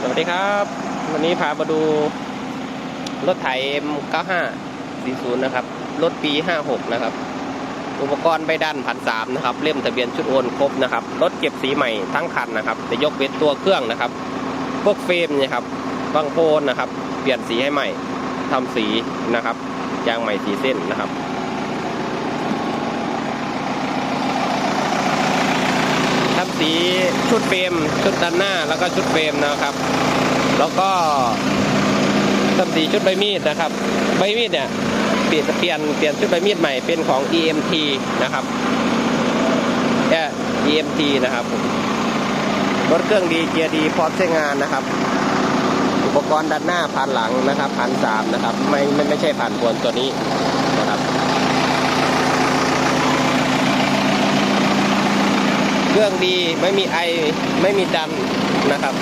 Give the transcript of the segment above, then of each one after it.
สวัสดีครับ วันนี้พามาดูรถไถ M95 40 นะครับ รถปี 56 นะครับ อุปกรณ์ใบดันพันสามนะครับ เล่มทะเบียนชุดโอนครบนะครับ รถเก็บสีใหม่ทั้งคันนะครับแต่ยกเว้นตัวเครื่องนะครับ พวกเฟรมเนี่ยครับบางโพนนะครับ เปลี่ยนสีให้ใหม่ทำสีนะครับ ยางใหม่สีเส้นนะครับทำสี ชุดเฟรมชุดด้านหน้าแล้วก็ชุดเฟรมนะครับ แล้วก็ทำสีชุดใบมีดนะครับ ใบมีดเนี่ยเปลี่ยนเปลี่ยนเปลี่ยนชุดใบมีดใหม่เป็นของ EMT นะครับแค่ EMT นะครับรถเครื่องดีเกียร์ดีพร้อมใช้งานนะครับ อุปกรณ์ด้านหน้าผ่านหลังนะครับผ่านสามนะครับ ไม่ไม่ไม่ใช่ผ่านบนตัวนี้นะครับ เครื่องดีไม่มีไอไม่มีดันนะครับ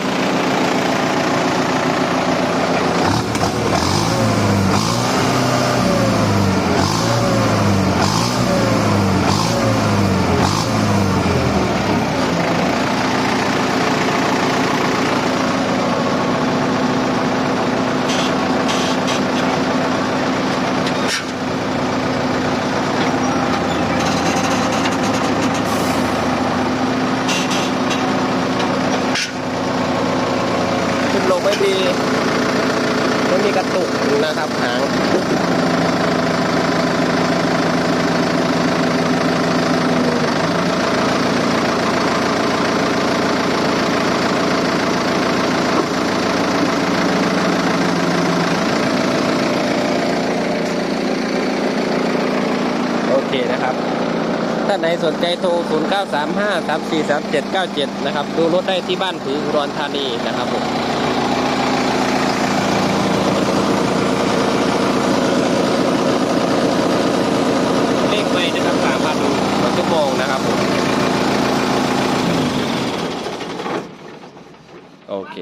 ลงไม่มีไม่มีกระตุกนะครับหางโอเคนะครับ ท่านไหนสนใจโทร 0935 343797 นะครับ ดูรถได้ที่บ้านผืออุดรธานีนะครับผม เลขไม่นะครับสามพันต่อชั่ว โมงนะครับผมโอเค